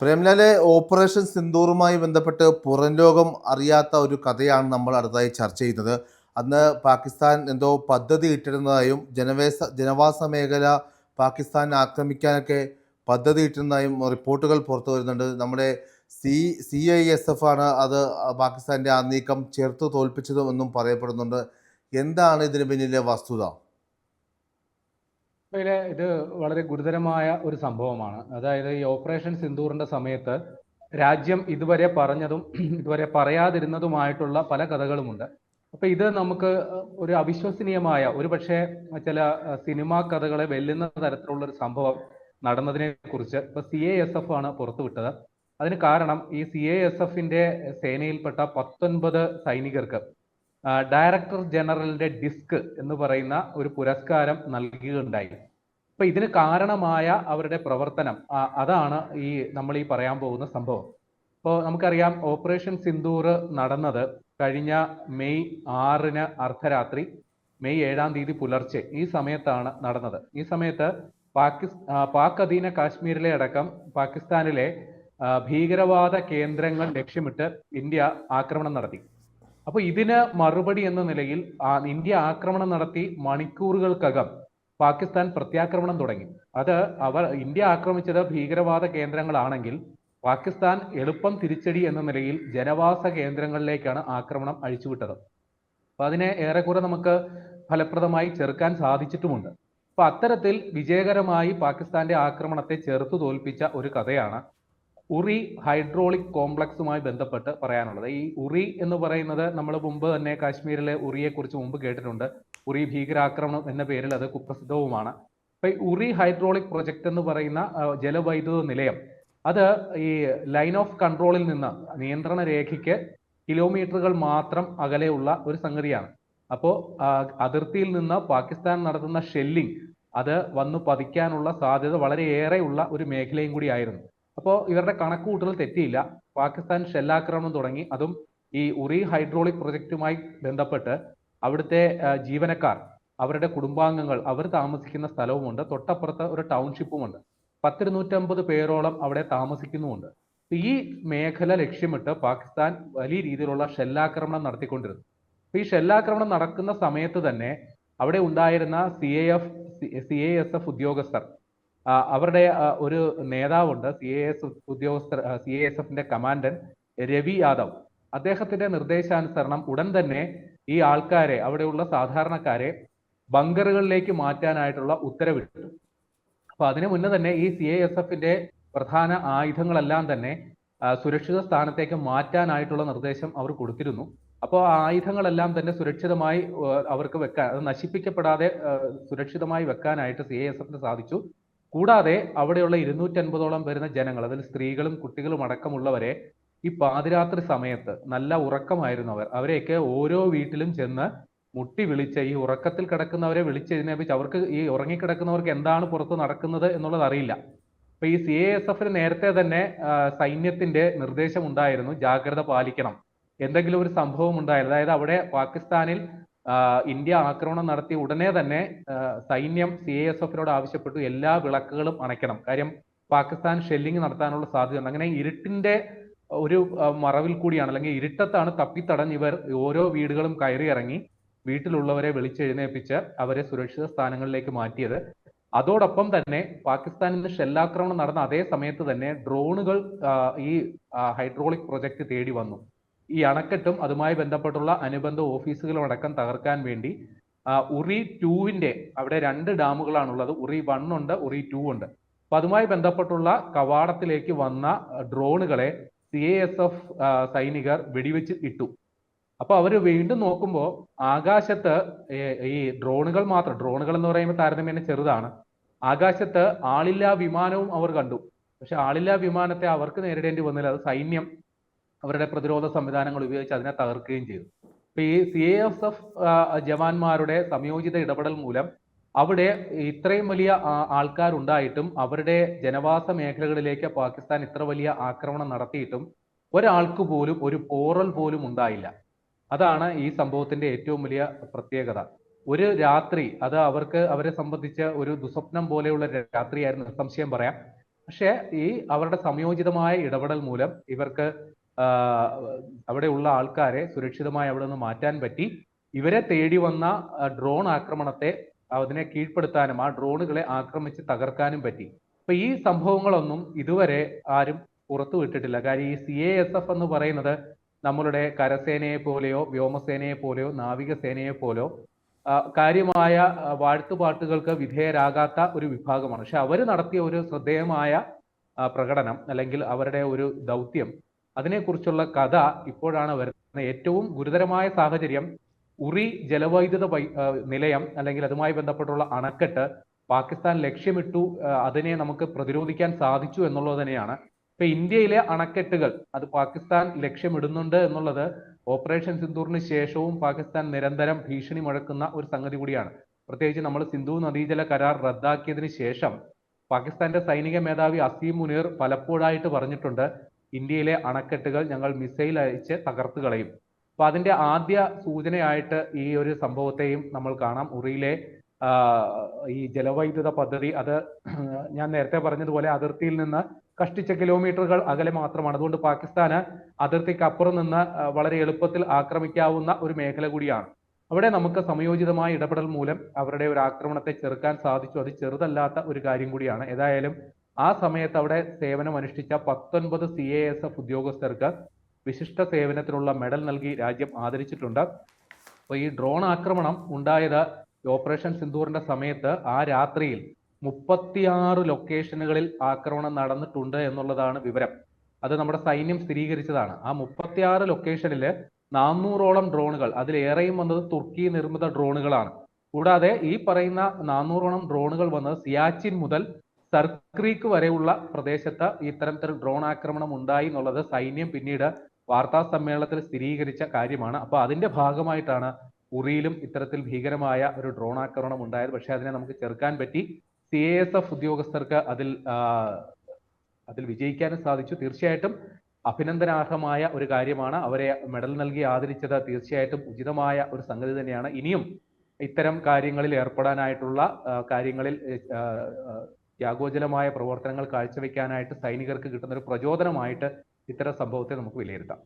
പ്രേംലാലെ operation സിന്ദൂറുമായി ബന്ധപ്പെട്ട് പുറം ലോകം അറിയാത്ത ഒരു കഥയാണ് നമ്മൾ അടുത്തതായി ചർച്ച ചെയ്യുന്നത് അന്ന് പാകിസ്ഥാൻ എന്തോ പദ്ധതി ഇട്ടിരുന്നതായും ജനവേസ ജനവാസ മേഖല പാകിസ്ഥാൻ ആക്രമിക്കാനൊക്കെ പദ്ധതി ഇട്ടിരുന്നതായും റിപ്പോർട്ടുകൾ പുറത്തു വരുന്നുണ്ട്. നമ്മുടെ C C I S F ആണ് അത് പാകിസ്ഥാന്റെ ആ നീക്കം ചേർത്ത് തോൽപ്പിച്ചതും എന്നും പറയപ്പെടുന്നുണ്ട്. എന്താണ് ഇതിന് പിന്നിലെ വസ്തുത? ഇതിലെ ഇത് വളരെ ഗുരുതരമായ ഒരു സംഭവമാണ്. അതായത് ഈ ഓപ്പറേഷൻ സിന്ദൂറിന്റെ സമയത്ത് രാജ്യം ഇതുവരെ പറഞ്ഞതും ഇതുവരെ പറയാതിരുന്നതുമായിട്ടുള്ള പല കഥകളുമുണ്ട്. അപ്പൊ ഇത് നമുക്ക് ഒരു അവിശ്വസനീയമായ ഒരു പക്ഷേ ചില സിനിമാ കഥകളെ വെല്ലുന്ന തരത്തിലുള്ള ഒരു സംഭവം നടന്നതിനെ കുറിച്ച് ഇപ്പൊ സി എ എസ് എഫ് ആണ് പുറത്തുവിട്ടത്. അതിന് കാരണം ഈ സി എ എസ് എഫിന്റെ സേനയിൽപ്പെട്ട പത്തൊൻപത് സൈനികർക്ക് ഡയറക്ടർ ജനറലിന്റെ ഡിസ്ക് എന്ന് പറയുന്ന ഒരു പുരസ്കാരം നൽകുകയുണ്ടായി അപ്പൊ ഇതിന് കാരണമായ അവരുടെ പ്രവർത്തനം അതാണ് ഈ നമ്മൾ ഈ പറയാൻ പോകുന്ന സംഭവം. ഇപ്പോൾ നമുക്കറിയാം ഓപ്പറേഷൻ സിന്ദൂർ നടന്നത് കഴിഞ്ഞ മെയ് ആറിന് അർദ്ധരാത്രി മെയ് ഏഴാം തീയതി പുലർച്ചെ ഈ സമയത്താണ് നടന്നത്. ഈ സമയത്ത് പാകിസ് പാക് അധീന കാശ്മീരിലെ അടക്കം പാകിസ്ഥാനിലെ ഭീകരവാദ കേന്ദ്രങ്ങൾ ലക്ഷ്യമിട്ട് ഇന്ത്യ ആക്രമണം നടത്തി. അപ്പോൾ ഇതിന് മറുപടി എന്ന നിലയിൽ ഇന്ത്യ ആക്രമണം നടത്തി മണിക്കൂറുകൾക്കകം പാകിസ്ഥാൻ പ്രത്യാക്രമണം തുടങ്ങി. അത് അവർ ഇന്ത്യ ആക്രമിച്ചത് ഭീകരവാദ കേന്ദ്രങ്ങളാണെങ്കിൽ പാകിസ്ഥാൻ എളുപ്പം തിരിച്ചടി എന്ന നിലയിൽ ജനവാസ കേന്ദ്രങ്ങളിലേക്കാണ് ആക്രമണം അഴിച്ചുവിട്ടത്. അപ്പൊ അതിനെ ഏറെക്കുറെ നമുക്ക് ഫലപ്രദമായി ചെറുക്കാൻ സാധിച്ചിട്ടുമുണ്ട്. അപ്പൊ അത്തരത്തിൽ വിജയകരമായി പാകിസ്ഥാന്റെ ആക്രമണത്തെ ചെറുത്തു തോൽപ്പിച്ച ഒരു കഥയാണ് ഉറി ഹൈഡ്രോളിക് കോംപ്ലക്സുമായി ബന്ധപ്പെട്ട് പറയാനുള്ളത്. ഈ ഉറി എന്ന് പറയുന്നത് നമ്മൾ മുമ്പ് തന്നെ കാശ്മീരിലെ ഉറിയെ കുറിച്ച് മുമ്പ് കേട്ടിട്ടുണ്ട്. ഉറി ഭീകരാക്രമണം എന്ന പേരിൽ അത് കുപ്രസിദ്ധവുമാണ്. അപ്പൊ ഈ ഉറി ഹൈഡ്രോളിക് പ്രൊജക്ട് എന്ന് പറയുന്ന ജലവൈദ്യുത നിലയം അത് ഈ ലൈൻ ഓഫ് കൺട്രോളിൽ നിന്ന് നിയന്ത്രണ രേഖയ്ക്ക് കിലോമീറ്ററുകൾ മാത്രം അകലെയുള്ള ഒരു സംഗതിയാണ്. അപ്പോൾ അതിർത്തിയിൽ നിന്ന് പാകിസ്ഥാൻ നടത്തുന്ന ഷെല്ലിംഗ് അത് വന്നു പതിക്കാനുള്ള സാധ്യത വളരെയേറെ ഉള്ള ഒരു മേഖലയും കൂടിയായിരുന്നു അപ്പോൾ ഇവരുടെ കണക്കുകൂട്ടൽ തെറ്റിയില്ല. പാകിസ്ഥാൻ ഷെല്ലാക്രമണം തുടങ്ങി. അതും ഈ ഉറി ഹൈഡ്രോളിക് പ്രൊജക്റ്റുമായി ബന്ധപ്പെട്ട് അവിടുത്തെ ജീവനക്കാർ അവരുടെ കുടുംബാംഗങ്ങൾ അവർ താമസിക്കുന്ന സ്ഥലവുമുണ്ട്. തൊട്ടപ്പുറത്ത് ഒരു ടൗൺഷിപ്പുമുണ്ട്. പത്തിരുന്നൂറ്റമ്പത് പേരോളം അവിടെ താമസിക്കുന്നുമുണ്ട്. ഈ മേഖല ലക്ഷ്യമിട്ട് പാകിസ്ഥാൻ വലിയ രീതിയിലുള്ള ഷെല്ലാക്രമണം നടത്തിക്കൊണ്ടിരുന്നു. ഈ ഷെല്ലാക്രമണം നടക്കുന്ന സമയത്ത് തന്നെ അവിടെ ഉണ്ടായിരുന്ന C A F C A S F ഉദ്യോഗസ്ഥർ അവരുടെ ഒരു നേതാവുണ്ട് സി എ എസ് ഉദ്യോഗസ്ഥർ സി എ എസ് എഫിന്റെ കമാൻഡന്റ് രവി യാദവ്. അദ്ദേഹത്തിന്റെ നിർദ്ദേശാനുസരണം ഉടൻ തന്നെ ഈ ആൾക്കാരെ അവിടെയുള്ള സാധാരണക്കാരെ ബങ്കറുകളിലേക്ക് മാറ്റാനായിട്ടുള്ള ഉത്തരവിട്ടു. അപ്പൊ അതിനു മുന്നേ തന്നെ ഈ സി എ എസ് എഫിന്റെ പ്രധാന ആയുധങ്ങളെല്ലാം തന്നെ സുരക്ഷിത സ്ഥാനത്തേക്ക് മാറ്റാനായിട്ടുള്ള നിർദ്ദേശം അവർ കൊടുത്തിരുന്നു. അപ്പോൾ ആ ആയുധങ്ങളെല്ലാം തന്നെ സുരക്ഷിതമായി അവർക്ക് വെക്കാൻ അത് നശിപ്പിക്കപ്പെടാതെ സുരക്ഷിതമായി വെക്കാനായിട്ട് സി എ എസ് എഫിന് സാധിച്ചു. കൂടാതെ അവിടെയുള്ള ഇരുന്നൂറ്റൻപതോളം വരുന്ന ജനങ്ങൾ അതിൽ സ്ത്രീകളും കുട്ടികളും അടക്കമുള്ളവരെ ഈ പാതിരാത്രി സമയത്ത് നല്ല ഉറക്കമായിരുന്നു അവർ. അവരെയൊക്കെ ഓരോ വീട്ടിലും ചെന്ന് മുട്ടി വിളിച്ച് ഈ ഉറക്കത്തിൽ കിടക്കുന്നവരെ വിളിച്ചെഴുന്നേപ്പിച്ച് അവർക്ക് ഈ ഉറങ്ങിക്കിടക്കുന്നവർക്ക് എന്താണ് പുറത്ത് നടക്കുന്നത് എന്നുള്ളത് അറിയില്ല. അപ്പൊ ഈ സി എ എസ് എഫിന് നേരത്തെ തന്നെ സൈന്യത്തിന്റെ നിർദ്ദേശം ഉണ്ടായിരുന്നു ജാഗ്രത പാലിക്കണം. എന്തെങ്കിലും ഒരു സംഭവം ഉണ്ടായാലും അതായത് അവിടെ പാകിസ്ഥാനിൽ ഇന്ത്യ ആക്രമണം നടത്തിയ ഉടനെ തന്നെ സൈന്യം സി എ എസ് എഫിനോട് ആവശ്യപ്പെട്ടു എല്ലാ വിളക്കുകളും അണയ്ക്കണം. കാര്യം പാകിസ്ഥാൻ ഷെല്ലിംഗ് നടത്താനുള്ള സാധ്യതയുണ്ട്. അങ്ങനെ ഇരുട്ടിന്റെ ഒരു മറവിൽ കൂടിയാണ് അല്ലെങ്കിൽ ഇരുട്ടത്താണ് തപ്പിത്തടഞ്ഞ് ഇവർ ഓരോ വീടുകളും കയറി ഇറങ്ങി വീട്ടിലുള്ളവരെ വിളിച്ചെഴുന്നേപ്പിച്ച് അവരെ സുരക്ഷിത സ്ഥാനങ്ങളിലേക്ക് മാറ്റിയത്. അതോടൊപ്പം തന്നെ പാകിസ്ഥാനിൽ ഷെല്ലാക്രമണം നടന്ന അതേ സമയത്ത് തന്നെ ഡ്രോണുകൾ ഈ ഹൈഡ്രോളിക് പ്രൊജക്ട് തേടി വന്നു. ഈ അണക്കെട്ടും അതുമായി ബന്ധപ്പെട്ടുള്ള അനുബന്ധ ഓഫീസുകളും അടക്കം തകർക്കാൻ വേണ്ടി ഉറി ടൂവിന്റെ അവിടെ രണ്ട് ഡാമുകളാണുള്ളത്. ഉറി വൺ ഉണ്ട് ഉറി ടു ഉണ്ട്. അപ്പൊ അതുമായി ബന്ധപ്പെട്ടുള്ള കവാടത്തിലേക്ക് വന്ന ഡ്രോണുകളെ സി എസ് എഫ് സൈനികർ വെടിവെച്ച് ഇട്ടു. അപ്പൊ അവർ വീണ്ടും നോക്കുമ്പോൾ ആകാശത്ത് ഈ ഡ്രോണുകൾ മാത്രം ഡ്രോണുകൾ എന്ന് പറയുമ്പോൾ താരതമ്യേന ചെറുതാണ്. ആകാശത്ത് ആളില്ലാ വിമാനവും അവർ കണ്ടു. പക്ഷെ ആളില്ലാ വിമാനത്തെ അവർക്ക് നേരിടേണ്ടി വന്നില്ല. അത് സൈന്യം അവരുടെ പ്രതിരോധ സംവിധാനങ്ങൾ ഉപയോഗിച്ച് അതിനെ തകർക്കുകയും ചെയ്തു. ഇപ്പൊ ഈ സി എ എസ് എഫ് ജവാന്മാരുടെ സംയോജിത ഇടപെടൽ മൂലം അവിടെ ഇത്രയും വലിയ ആൾക്കാരുണ്ടായിട്ടും അവരുടെ ജനവാസ മേഖലകളിലേക്ക് പാകിസ്ഥാൻ ഇത്ര വലിയ ആക്രമണം നടത്തിയിട്ടും ഒരാൾക്ക് പോലും ഒരു പോറൽ പോലും ഉണ്ടായില്ല. അതാണ് ഈ സംഭവത്തിന്റെ ഏറ്റവും വലിയ പ്രത്യേകത. ഒരു രാത്രി അത് അവർക്ക് അവരെ സംബന്ധിച്ച ഒരു ദുസ്വപ്നം പോലെയുള്ള രാത്രിയായിരുന്നു സംശയം പറയാം. പക്ഷേ ഈ അവരുടെ സംയോജിതമായ ഇടപെടൽ മൂലം ഇവർക്ക് അവിടെയുള്ള ആൾക്കാരെ സുരക്ഷിതമായി അവിടെ നിന്ന് മാറ്റാൻ പറ്റി. ഇവരെ തേടി വന്ന ഡ്രോൺ ആക്രമണത്തെ അതിനെ കീഴ്പ്പെടുത്താനും ആ ഡ്രോണുകളെ ആക്രമിച്ച് തകർക്കാനും പറ്റി. അപ്പൊ ഈ സംഭവങ്ങളൊന്നും ഇതുവരെ ആരും പുറത്തു വിട്ടിട്ടില്ല. കാര്യം ഈ സി എ എസ് എഫ് എന്ന് പറയുന്നത് നമ്മളുടെ കരസേനയെ പോലെയോ വ്യോമസേനയെ പോലെയോ നാവികസേനയെ പോലെയോ കാര്യമായ വാഴ്ത്തുപാട്ടുകൾക്ക് വിധേയരാകാത്ത ഒരു വിഭാഗമാണ്. പക്ഷെ അവർ നടത്തിയ ഒരു ശ്രദ്ധേയമായ പ്രകടനം അല്ലെങ്കിൽ അവരുടെ ഒരു ദൗത്യം അതിനെക്കുറിച്ചുള്ള കഥ ഇപ്പോഴാണ് വരുന്നത്. ഏറ്റവും ഗുരുതരമായ സാഹചര്യം ഉറി ജലവൈദ്യുത നിലയം അല്ലെങ്കിൽ അതുമായി ബന്ധപ്പെട്ടുള്ള അണക്കെട്ട് പാകിസ്ഥാൻ ലക്ഷ്യമിട്ടു അതിനെ നമുക്ക് പ്രതിരോധിക്കാൻ സാധിച്ചു എന്നുള്ളത് തന്നെയാണ്. ഇപ്പൊ ഇന്ത്യയിലെ അണക്കെട്ടുകൾ അത് പാകിസ്ഥാൻ ലക്ഷ്യമിടുന്നുണ്ട് എന്നുള്ളത് ഓപ്പറേഷൻ സിന്ദൂറിന് ശേഷവും പാകിസ്ഥാൻ നിരന്തരം ഭീഷണി മുഴക്കുന്ന ഒരു സംഗതി കൂടിയാണ്. പ്രത്യേകിച്ച് നമ്മൾ സിന്ധു നദീജല കരാർ റദ്ദാക്കിയതിന് ശേഷം പാകിസ്ഥാന്റെ സൈനിക മേധാവി അസീം മുനീർ പലപ്പോഴായിട്ട് പറഞ്ഞിട്ടുണ്ട് ഇന്ത്യയിലെ അണക്കെട്ടുകൾ ഞങ്ങൾ മിസൈൽ അയച്ച് തകർത്ത് കളയും. അപ്പൊ അതിന്റെ ആദ്യ സൂചനയായിട്ട് ഈ ഒരു സംഭവത്തെയും നമ്മൾ കാണാം. ഉറിയിലെ ഈ ജലവൈദ്യുത പദ്ധതി അത് ഞാൻ നേരത്തെ പറഞ്ഞതുപോലെ അതിർത്തിയിൽ നിന്ന് കഷ്ടിച്ച കിലോമീറ്ററുകൾ അകലെ മാത്രമാണ്. അതുകൊണ്ട് പാകിസ്ഥാന് അതിർത്തിക്കപ്പുറം നിന്ന് വളരെ എളുപ്പത്തിൽ ആക്രമിക്കാവുന്ന ഒരു മേഖല കൂടിയാണ്. അവിടെ നമുക്ക് സമയോചിതമായ ഇടപെടൽ മൂലം അവരുടെ ഒരു ആക്രമണത്തെ ചെറുക്കാൻ സാധിച്ചു. അത് ചെറുതല്ലാത്ത ഒരു കാര്യം കൂടിയാണ്. ഏതായാലും ആ സമയത്ത് അവിടെ സേവനം അനുഷ്ഠിച്ച പത്തൊൻപത് സി എ എസ് എഫ് ഉദ്യോഗസ്ഥർക്ക് വിശിഷ്ട സേവനത്തിനുള്ള മെഡൽ നൽകി രാജ്യം ആദരിച്ചിട്ടുണ്ട്. അപ്പോൾ ഈ ഡ്രോൺ ആക്രമണം ഉണ്ടായത് ഓപ്പറേഷൻ സിന്ദൂറിന്റെ സമയത്ത് ആ രാത്രിയിൽ മുപ്പത്തിയാറ് ലൊക്കേഷനുകളിൽ ആക്രമണം നടന്നിട്ടുണ്ട് എന്നുള്ളതാണ് വിവരം. അത് നമ്മുടെ സൈന്യം സ്ഥിരീകരിച്ചതാണ്. ആ മുപ്പത്തിയാറ് ലൊക്കേഷനിൽ നാനൂറോളം ഡ്രോണുകൾ അതിലേറെയും വന്നത് തുർക്കി നിർമ്മിത ഡ്രോണുകളാണ്. കൂടാതെ ഈ പറയുന്ന നാനൂറോളം ഡ്രോണുകൾ വന്നത് സിയാച്ചിൻ മുതൽ സർക്രീക്ക് വരെയുള്ള പ്രദേശത്ത് ഇത്തരത്തിൽ ഡ്രോൺ ആക്രമണം ഉണ്ടായി എന്നുള്ളത് സൈന്യം പിന്നീട് വാർത്താ സമ്മേളനത്തിൽ സ്ഥിരീകരിച്ച കാര്യമാണ്. അപ്പോൾ അതിന്റെ ഭാഗമായിട്ടാണ് ഉറിയിലും ഇത്തരത്തിൽ ഭീകരമായ ഒരു ഡ്രോൺ ആക്രമണം ഉണ്ടായത്. പക്ഷെ അതിനെ നമുക്ക് ചെറുക്കാൻ പറ്റി. സി എ എസ് എഫ് ഉദ്യോഗസ്ഥർക്ക് അതിൽ അതിൽ വിജയിക്കാനും സാധിച്ചു. തീർച്ചയായിട്ടും അഭിനന്ദനാർഹമായ ഒരു കാര്യമാണ്. അവരെ മെഡൽ നൽകി ആദരിച്ചത് തീർച്ചയായിട്ടും ഉചിതമായ ഒരു സംഗതി തന്നെയാണ്. ഇനിയും ഇത്തരം കാര്യങ്ങളിൽ ഏർപ്പെടാനായിട്ടുള്ള കാര്യങ്ങളിൽ ത്യാഗോജലമായ പ്രവർത്തനങ്ങൾ കാഴ്ചവെക്കാനായിട്ട് സൈനികർക്ക് കിട്ടുന്ന ഒരു പ്രചോദനമായിട്ട് ഇത്തരം സംഭവത്തെ നമുക്ക് വിലയിരുത്താം.